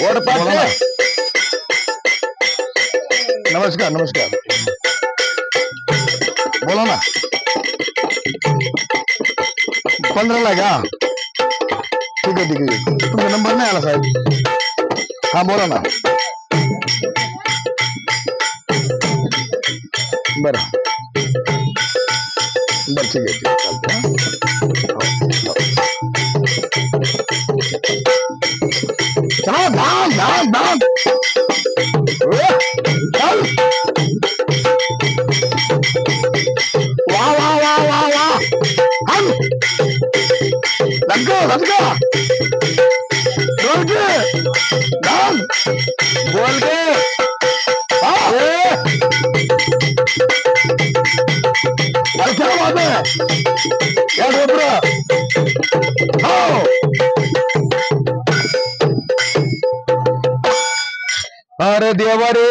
बोला ना. नमस्कार नमस्कार. बोला ना. पंधराला आहे का ठीक आहे ठीक आहे. तुमचा नंबर नाही आला साहेब. हा बोला ना. बरं. बरं ठीक आहे हो अरे देवा रे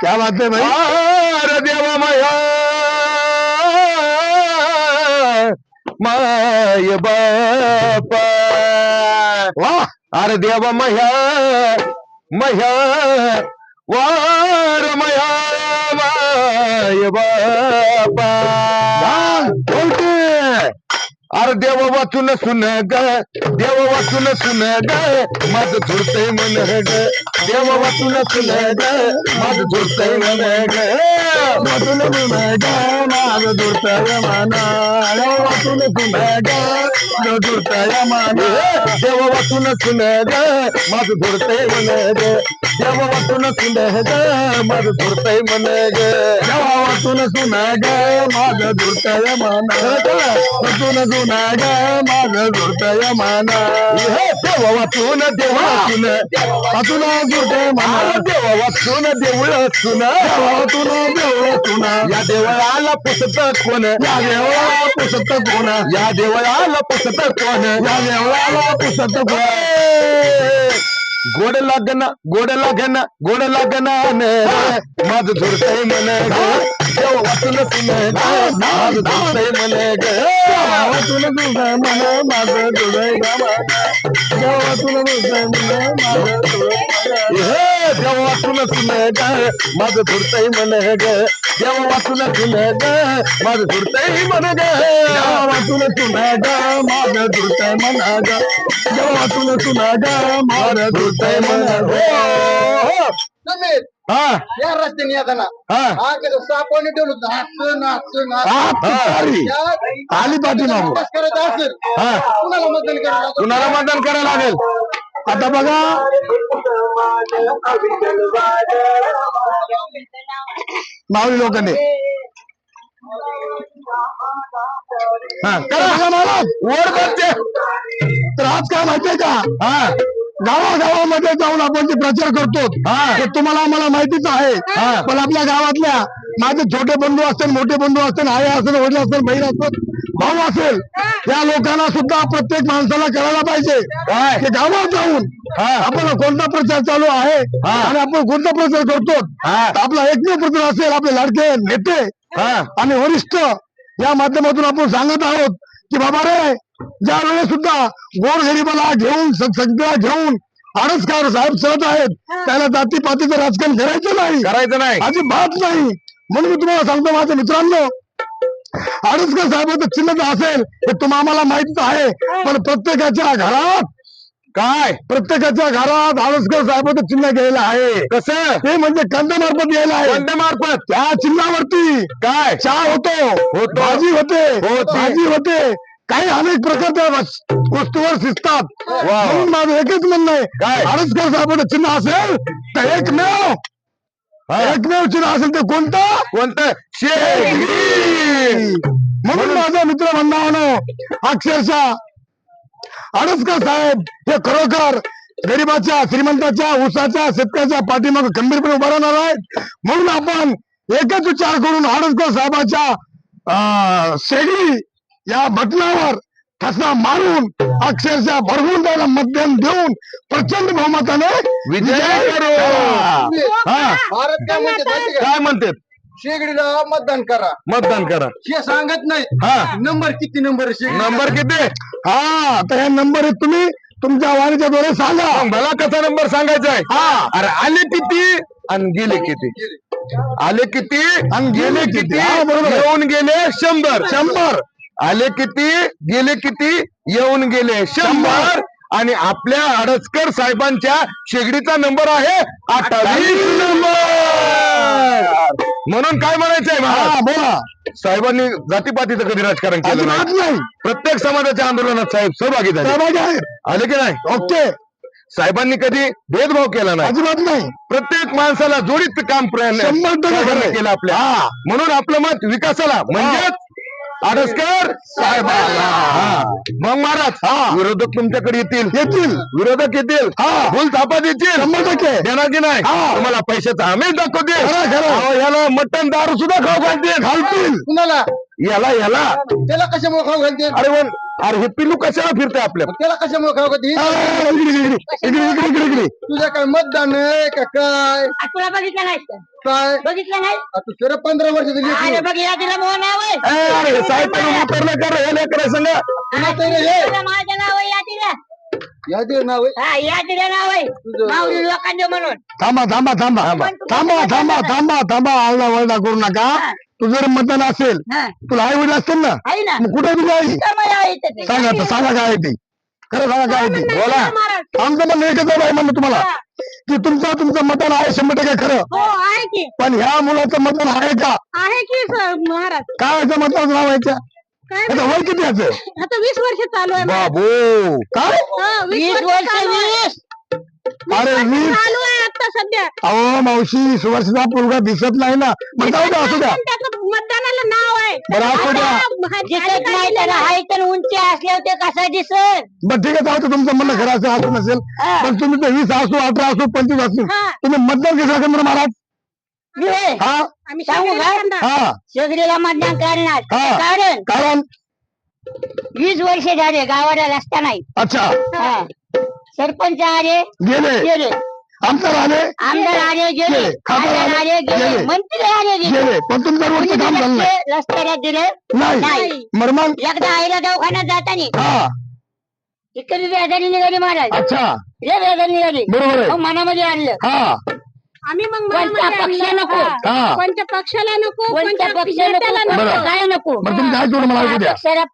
क्या बात है भाई अरे देवा माया माय बापा वाह अरे देवा मह्या मह्या वार मया माय बापा बोलते अरे देव वाचून सुन ग देव वाचून सुन ग माझ झुरतय मन ग. देव वाचून सुन ग माझ झुरतय मन ग. वाचून सुन ग माझ झुरतय मन देव वाचून सुन ग. माझ झुरतय मन। देव वाचून सुन ग माझ झुरतय मन ग देव वाचून सुन ग माझ झुरतय मन ग देव वाचून सुन ग माझ झुरतय मन वाचून सुन ग माझ झुरतय मन देव वाचून देव वाचून वाचून झुरतय मन देव वाचून देऊळ वाचून देव वाचून देऊळ वाचून या गोड पुसत कोण या देवळाला पुसत कोण या देवळाला पुसत कोण या देवळाला पुसत कोण गोड लागन गोड लागन गोड लागन माझ झुरतय मन ग देव वाचून सुन ग माझ झुरतय मन ग वाचून सुन मन माझ झुरतय मन देव वाचून झुरतय मन माझ हे देव वाचून सुन ग माझ झुरतय मन ग देव वाचून सुन ग माझ झुरतय मन ग देव वाचून सुन ग माझ झुरतय मन ग देव वाचून सुन ग माझ झुरतय मन ग हा. रस्त्याने येताना. हा. हा सापवणे ठेवलं आली. करत असेल हा. कुणाला मतदान करायला कुणाला मतदान करायला लागेल? आता बघा. माऊली लोकांनी. हा करा. बघा मला वर बघते. तर आज काय माहितीये का? हा. गावागावामध्ये जाऊन आपण जे प्रचार करतो. ते तुम्हाला आम्हाला माहितीच आहे. पण आपल्या गावातल्या माझे छोटे बंधू असतील मोठे बंधू असतील आई असेल वडील असेल बहीण असेल भाऊ असेल या लोकांना सुद्धा प्रत्येक माणसाला करायला पाहिजे. की गावात जाऊन आपण कोणता प्रचार चालू आहे आणि आपण कोणता प्रचार करतो? आपला एकमेव प्रचार असेल आपले लाडके नेते आणि वरिष्ठ या माध्यमातून आपण सांगत आहोत. की बाबा रे ज्या वेळेस सुद्धा गोरगरिबाला घेऊन सगळ्या घेऊन आडसकार साहेब चलत आहेत त्याला जातीपातीचं राजकारण करायचं नाही. करायचं नाही. अजिबात नाही. म्हणून मी तुम्हाला सांगतो माझ्या मित्रांनो आडसकर साहेबाचं चिन्ह असेल हे तुम्हाला माहितीच आहे पण प्रत्येकाच्या घरात काय? प्रत्येकाच्या घरात आडसकर साहेबाचं चिन्ह गेलेलं आहे. कसं? ते म्हणजे कंदमार्फत यायला आहे. कंदमार्फत त्या चिन्हावरती काय? चहा होतो भाजी होते भाजी होते. काही अनेक प्रकारच्या वस- वस्तूवर शिजतात. म्हणून माझं एकच म्हणणं आहे काय? आडसकर साहेबाचं चिन्ह असेल तर एकमेव एकमेव चिन्ह असेल ते कोणतं? कोणतं? म्हणून माझा मित्र म्हणणार अक्षरशः आडसकर साहेब हे खरोखर गरीबाच्या श्रीमंताच्या ऊसाच्या शेतकऱ्याच्या पाठीमागे खंबीरपणे उभा राहणार आहेत. म्हणून आपण एकच विचार करून आडसकर साहेबाच्या अं, शेगडी या बटनावर ठसा मारून अक्षरशः भरवून त्याला मतदान देऊन प्रचंड बहुमताने विजय करू. हा भारत काय म्हणते? शेगडीला मतदान करा. मतदान करा. हे सांगत नाही हा. नंबर किती नंबर आहे शेगडी? नंबर किती? हा. आता ह्या नंबर तुम्ही. तुमच्या वाणीच्या द्वारे सांगा. मग मला कसा नंबर सांगायचा आहे? हा. अरे आले किती आणि गेले किती? आले किती आणि गेले किती. हा, बरोबर आहे. येऊन गेले शंभर. शंभर. आले किती गेले किती येऊन गेले शंभर. आणि आपल्या आडसकर साहेबांच्या शेगडीचा नंबर आहे अठ्ठावीस नंबर. म्हणून काय म्हणायचंय हा महाराज बोला. साहेबांनी जातीपातीचं कधी राजकारण केलं अजिबात नाही? नाही. प्रत्येक समाजाच्या आंदोलनात साहेब सहभागी झाले. सहभागी आले की नाही? ओके. साहेबांनी कधी भेदभाव केला नाही. अजिबात नाही. प्रत्येक माणसाला जोडीत काम प्रयत्न शंभर टक्के. केलं आपल्या. हा. म्हणून आपलं मत विकासाला. म्हणजेच आडसकर साहेबांना. हा. मग महाराज विरोधक तुमच्याकडे येतील. येतील. विरोधक येतील. हा. भूल थापात येतील शंभर टक्के. देणार की नाही? हा. तुम्हाला पैशाचा आम्ही दाखवतील. याला मटण दारू सुद्धा खाऊ घालतील. घालतील. कुणाला? याला याला. त्याला कशामुळे खाऊ घालते? अरे वन अरे हे पिल्लू कशाला फिरते आपल्या? त्याला कशामुळे खाऊ घालते? इकडे, इकडे, इकडे, इकडे, इकडे, इकडे, इकडे. तुझं काय मतदान आहे का काय? आ, तुला बघितलं नाही? का? काय? बघितलं नाही? आ, तू पंधरा वर्षाचं अरे लेकरू. बघ या तिला मोह नाव आहे. ए, अरे हे साहेब तुम्ही उतरलं हे लेकरं संग. हे तुला माझं नाव आहे या तिला. या दे नाव आहे. हा या तिला नाव आहे. माऊली लोकांचे म्हणून. थांबा थांबा थांबा. थांबा थांबा थांबा थांबा आळला वळला करू नका. तुझं जर मतदान असेल हा. तुला आई वडील असतील ना आहे ना. मग कुठे तुझी आई? ते. सांगा आता सांगा काय आहे ते. खरं सांगा काय आहे ते. बोला. आमचं म्हणणं एकच आहे म्हणलं तुम्हाला. की तुमचं तुमचं मतदान आहे शंभर टक्के खरं. हो आहे की. पण ह्या मुलाचं मतदान आहे का? आहे की महाराज. काय याचं मतदान नाव याच्या काय याचं वय किती याचं? आता वीस वर्ष चालू आहे बाबू. काय? हा, वीस वर्ष चालू आहे. अरे वीस चालू आहे आता सध्या. अहो मावशी सुवर्षचा मुलगा दिसत नाही ना. मग जाऊ द्या असू द्या. पण त्याचं मतदानाला नाव आहे. बरं असू द्या. दिसत नाही त्याला हाईट आणि उंची असल्यावर ते कसं दिसत बरं ठीक आहे जाऊ तुमचं म्हणणं खरं असं असू नसेल. हा. पण तुम्ही ते वीस असू अठरा असू पंचवीस असू हा. तुम्ही मतदान कसं करणार महाराज? हे, हा. आम्ही सांगू का? हा. मतदान करणार. हा. कारण कारण? वीस वर्ष झाले गावाला रस्ता नाही. अच्छा. हा. सरपंच आले गेले. गेले. आमदार आले. आमदार आले गेले. गेले. खासदार आले, आले गेले. गेले. मंत्री आले गेले. गेले. पण तुमचं रोडचं काम झालं नाही. रस्ते- रस्त्याला दिले? नाही. मग एकदा आईला दवाखान्यात जाताना हा. इकडे बेजारी निघाली महाराज. अच्छा. लय बेजारी निघाली. बरोबर आहे. मनामध्ये आणलं. हा. आम्ही मग पक्ष नको? हा. कोणत्या पक्षाला नको? कोणत्या पक्ष नको. नको? काय नको? तुम्ही काय करू मला ऐकू द्या पक्षाला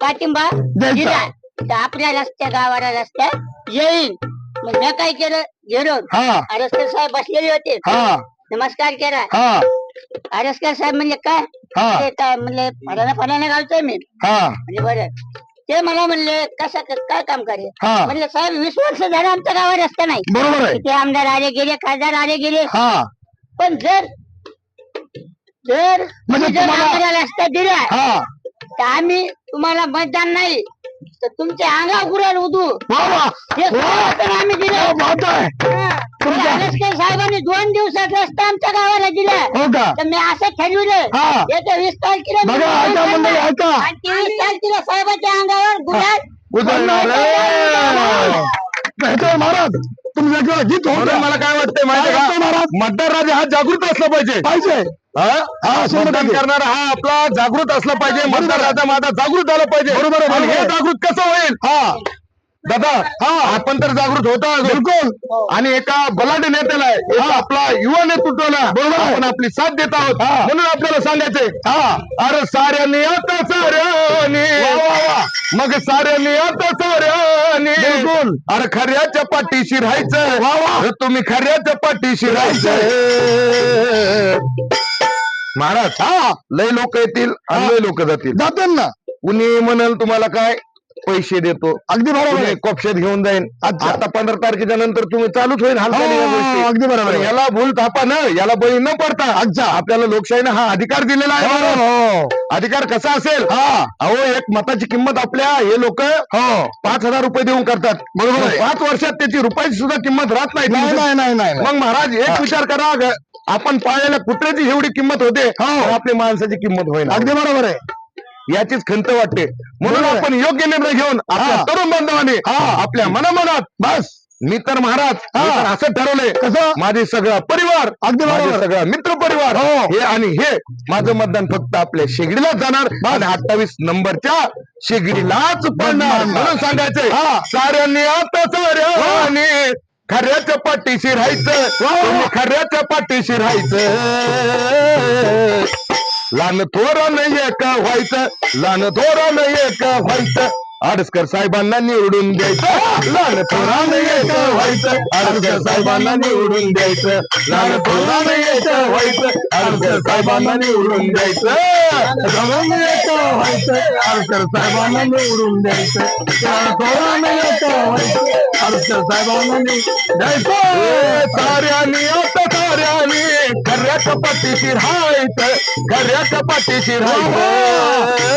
पाठिंबा द्यायचा. दिला. तर आपल्या रस्त्या गावाला रस्त्या येईल मग मी काय केलं? गेलो. हा. आरसकर साहेब बसलेले होते. हा. नमस्कार केला. हा. आरसकर साहेब म्हणजे काय? हा. ते काय म्हणले फलाना फलाना घालतोय मी. हा. म्हणजे बरं. ते मला म्हणले कसं काय काम करे? हा. म्हणलं साहेब वीस वर्ष झालं आमच्या गावात रस्ता नाही. बरोबर आहे. तिथे आमदार आले गेले खासदार आले गेले. हा. पण जर जर म्हणजे तुम्ही जर तुम्हाला- आम्हाला रस्ता दिला हा. तर आम्ही तुम्हाला मतदान नाही. तर तुमच्या अंगा गुराल उदू हे आम्ही दिलं. तुमच्या- आरसकर साहेबांनी दोन दिवसात रस्ता आमच्या गावाला दिला. हो का? तर मी असं ठरविलं. हा. येत्या वीस तारखेला मी बघा ऐका मतदान मंडळी करणार. ऐका. आणि ती वीस तारखेला साहेबाच्या अंगावर गुलाल महाराज. तुमच्या किंवा गीत होत म्हणून मला काय वाटतंय माहिती काय वाटतंय का महाराज? मतदार राजा हा जागृत असला पाहिजे. पाहिजे. हा? हा, शंभर मतदान टक्के. करणारा हा आपला जागृत असला पाहिजे. मतदार राजा माझा जागृत झाला पाहिजे. बरोबर आहे, आणि बरोबर हे आहे. जागृत कसं होईल? हा. दादा हा. आपण तर जागृत होता बिलकुल. आणि एका बलाढ्य नेत्याला एका आपला युवा नेतृत्वाला बरोबर. आपण आपली साथ देत आहोत. हा. म्हणून आपल्याला सांगायचंय हा. अरे साऱ्यांनी आता साऱ्याने मग साऱ्यांनी आता साऱ्याने बिलकुल. अरे खऱ्याच्या पाठीशी राहायचं. वा, वा. अरे तुम्ही खऱ्याच्या पाठीशी राहायचं. महाराज हा. लय लोक येतील आणि लय लोक जातील. जातील ना. कुणी म्हणाल तुम्हाला काय? पैसे देतो. अगदी बरोबर आहे. कॉपशात घेऊन जाईन. अच्छा. आता पंधरा तारखेच्या नंतर तुम्ही चालूच होईल हालचाली या हो. अगदी बरोबर पण आहे. याला भूल थापा न. याला बळी न पडता अच्छा. आपल्याला लोकशाहीने हा अधिकार दिलेला हो, आहे. हो. अधिकार कसा असेल? हा. अहो एक मताची किंमत आपल्या हे लोक हो. पाच हजार रुपये देऊन करतात. बरोबर आहे. पाच वर्षात त्याची रुपयाची सुद्धा किंमत राहत नाही. नाही नाही नाही नाही. मग महाराज एक विचार करा. ग, आपण पाळलेल्या कुत्र्याची एवढी किंमत होते तर आपली माणसाची किंमत होईल अगदी बरोबर आहे. याचीच खंत वाटते. म्हणून. आपण योग्य निर्णय घेऊन आपल्या हा. तरुण बांधवांनी हा. आपल्या मनामनात बस. मी तर महाराज मी तर असं ठरवलंय. कसं? माझे सगळा परिवार अगदी. सगळा मित्र परिवार हो. हे आणि हे माझं मतदान फक्त आपल्या शेगडीलाच जाणार आणि अठ्ठावीस नंबरच्या शेगडीलाच पडणार. म्हणून सांगायचंय हा. साऱ्यांनी आता साऱ्याने खऱ्याच्या पाठीशी राहायचं. तुम्ही खऱ्याच्या पाठीशी राहायचं. लहान थोरं एक व्हायचं लहान थोरं एक व्हायचं. आडसकर साहेबांना निवडून द्यायचं लहान थोरानं एक व्हायचं आडसकर साहेबांना निवडून द्यायचं लहान थोरानं एक व्हायचं आडसकर साहेबांना निवडून द्यायचं सगळ्यांनी एक व्हायचं आरकर साहेबांना निवडून द्यायचं त्या थोरानं एक व्हायचं आरकर साहेबांना निवडून द्यायचं ए, साऱ्यानी आता साऱ्यानी खऱ्याच्या पाठीशी राहायचं खऱ्याच्या पाठीशी राहायचं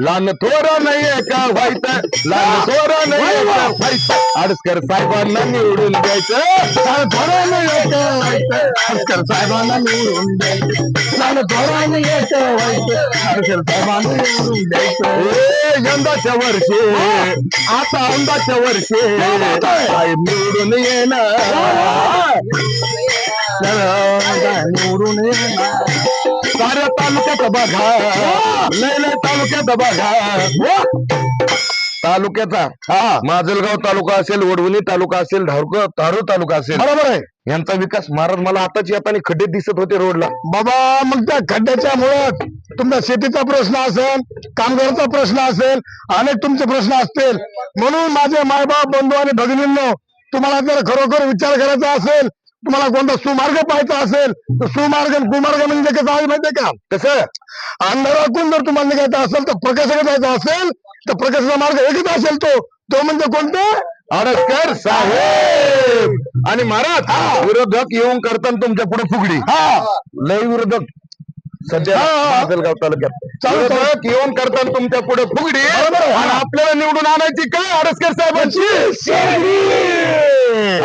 लहान थोरं नाही का व्हायचं लहान थोरं नाही का व्हायचं. आडसकर साहेबांना निवडून द्यायचं. त्या थोरानं एक व्हायचं. आरकर साहेबांना निवडून द्यायचं. त्या थोरानं एक व्हायचं. आरकर साहेबांना निवडून द्यायचं. यंदाच्या वर्षी आता यंदाच्या वर्षी साहेब निवडून येणार. निवडून येणार. साऱ्या तालुक्यात बघा. लय लय तालुक्यात बघा. तालुक्याचा. हा. माजलगाव तालुका असेल वडवणी तालुका असेल धारक तारू तालुका असेल. बरोबर आहे. यांचा विकास महाराज मला आताच येताना खड्डे दिसत होते रोडला. बाबा मग त्या खड्ड्याच्या मुळे तुमचा शेतीचा प्रश्न असेल कामगाराचा प्रश्न असेल अनेक तुमचे प्रश्न असतील. म्हणून माझे मायबाप बंधू आणि भगिनींनो तुम्हाला जर खरोखर विचार करायचा असेल तुम्हाला कोणता सुमार्ग पाहायचा असेल तर सुमार्ग कुमार्ग म्हणजे कसं आहे माहितीये का? कसं? अंधारातून जर तुम्हाला निघायचं असेल तर प्रकाशाकडे जायचं असेल तर प्रकाशाचा मार्ग एकच असेल तो. तो म्हणजे कोणता? अडसकर साहेब. आणि महाराज विरोधक येऊन करताना तुमच्यापुढे फुगडी. हा. लय विरोधक. सध्या. माजलगाव तालुक्यात. विरोधक येऊन करताना तुमच्यापुढे फुगडी. आणि. आपल्याला निवडून आणायची काय? अडसकर साहेबांची.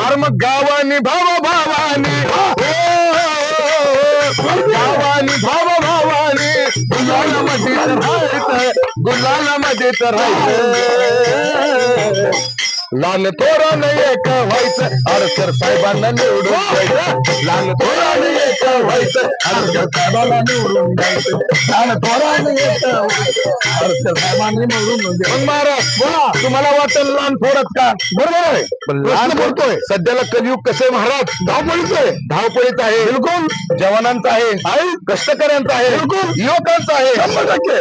अरे मग गावानी भावा भावानी भावानी भाव भावानी गुलालामध्ये तर राहायचं गुलालामध्ये तर राहायचं लहान थोरानं एक व्हायचं. अडसर साहेबांना निवडून द्यायचं. लहान थोरानं एक व्हायचं. अडसर साहेबांना निवडून द्यायचं. लहान थोरानं एक अडसर साहेबांना निवडून द्यायचं. महाराज बोला. तुम्हाला वाटेल लहान थोरच का? बरोबर आहे. पण लहान बोलतोय सध्याला कलियुग कसं आहे महाराज? धावपळीच धावपळीच आहे. बिलकुल. जवानांचा आहे. आहे कष्टकऱ्यांचा आहे. बिलकुल. युवकांचा आहे.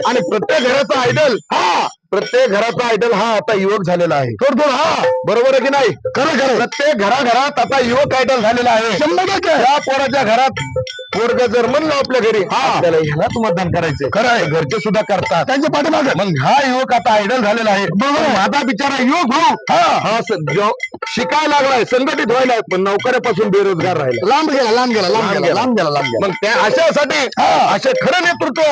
आणि प्रत्येक घराचा आयडल हा. प्रत्येक घराचा आयडल हा आता युवक झालेला आहे. थोड थोड हा. बरोबर आहे की नाही? खरं खरं. प्रत्येक घराघरात आता युवक आयडल झालेला आहे. शंभर टक्के. या पोराच्या घरात पोरग जर म्हणलं आपल्या घरी हा. आपल्याला ह्यालाच मतदान करायचं खरं आहे घरचे सुद्धा करतात. त्यांच्या पाठीमागे. मग हा युवक आता आयडल झालेला आहे. माझा बिचारा युवक हा. हा शिकायला लागलाय संघटित व्हायलाय पण नोकऱ्यापासून बेरोजगार राहिला. लांब गेला लांब गेला लांब गेला लांब गेला. लांब गेला. मग त्या अशासाठी असे खरं नेतृत्व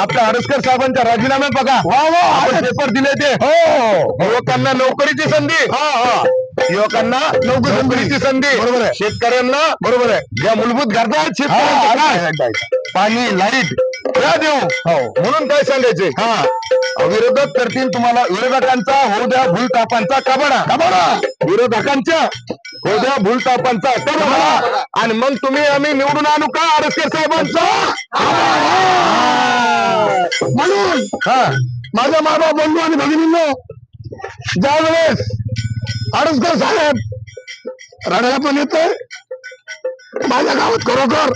आपल्या आरसकर साहेबांच्या राजीनामे बघा. आपण पेपर दिले ते. हो. युवकांना नोकरीची संधी. युवकांना नोकरी नोकरीची संधी. बरोबर आहे. शेतकऱ्यांना बरोबर आहे. ज्या मूलभूत गरजा आहेत शेतकऱ्यांच्या पाणी लाइट त्या देऊ. हो. म्हणून काय सांगायचे? हा. विरोधक करतील तुम्हाला विरोधकांचा होऊ द्या भूलतापांचा कबाडा. कबाडा. विरोधकांच्या होऊ द्या भूलतापांचा कबाडा. आणि मग तुम्ही आम्ही निवडून आणू का आरसकर साहेबांचा? म्हणून हा. माझ्या मामा बंधू आणि भगिनींनो ज्या वेळेस अडसकर साहेब. रडायला पण येतोय. माझ्या गावात खरोखर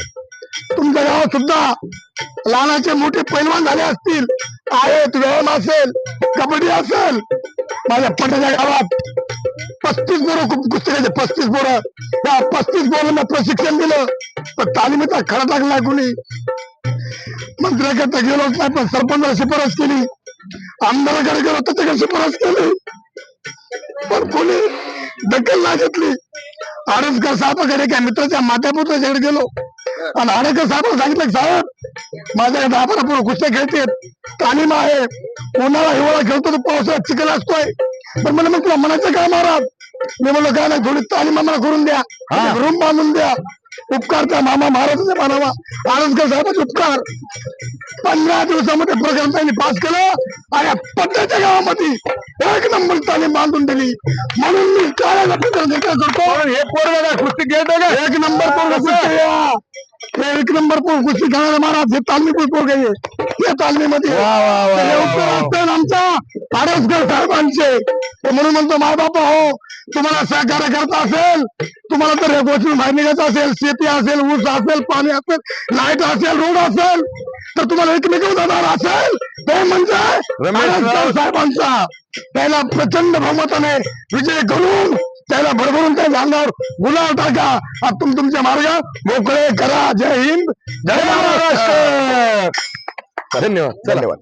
तुमच्या गावात सुद्धा लहानाचे मोठे पैलवान झाले असतील. आहेत व्यायाम असेल कबड्डी असेल. माझ्या पटाच्या गावात पस्तीस पोरं खूप कुस्तीचे पस्तीस पोरं. त्या पस्तीस पोरांना प्रशिक्षण दिलं पण तालिमीचा खडा टाकला कुणी? मंत्र्याकडे गेलोच नाही पण सरपंचाला शिफारस केली. आमदाराकडे गेलो त्याच्याकडे शिफारस केली. पण कोणी दखल नाही घेतली आडसकर साहेबाकडे एका मित्राच्या मात्यापुत्राच्याकडे गेलो. आणि आडसकर साहेब सांगितलं साहेब माझ्याकडे दहा बारा पोरं कुस्त्या खेळते तालीम आहे. उन्हाळा हिवाळा खेळतो तर पावसाळ्यात चिखल असतोय. पण मला मग तुला मनाचं काय महाराज मी म्हणलो काय नाही थोडी तालीम आम्हाला करून द्या. रूम बांधून द्या. उपकार त्या मामा महाराजांच्या मानावा. आळसकर साहेबांचे उपकार. पंधरा दिवसामध्ये प्रकरण त्यांनी पास केलं आणि पद्धतीच्या गावामध्ये एक नंबर तालीम बांधून दिली. म्हणून मी काय प्रकरण करतो हे पोरगा कुस्ती खेळतो का? एक नंबर पोरगा कुस्ती एक नंबर पोर कुस्ती खेळणारे महाराज हे तालमी पोरगे. या तालमीमध्ये. हे उपकार वा. असतील आमच्या आडसकर साहेबांचे. म्हणून म्हणतो माय बापा हो तुम्हाला सहकार्य करता असेल तुम्हाला तर गोष्टी बाहेर निघायचं असेल शेती असेल ऊस असेल पाणी असेल लाइट असेल रोड असेल तर तुम्हाला एकमेक आधार असेल. ते म्हणजे. साहेबांचा. त्याला प्रचंड बहुमताने विजय करून त्याला भरभरून त्या अंगावर गुलाल टाका. आता तुम तुमचे मार्ग मोकळे करा. जय हिंद. जय महाराष्ट्र. धन्यवाद. धन्यवाद.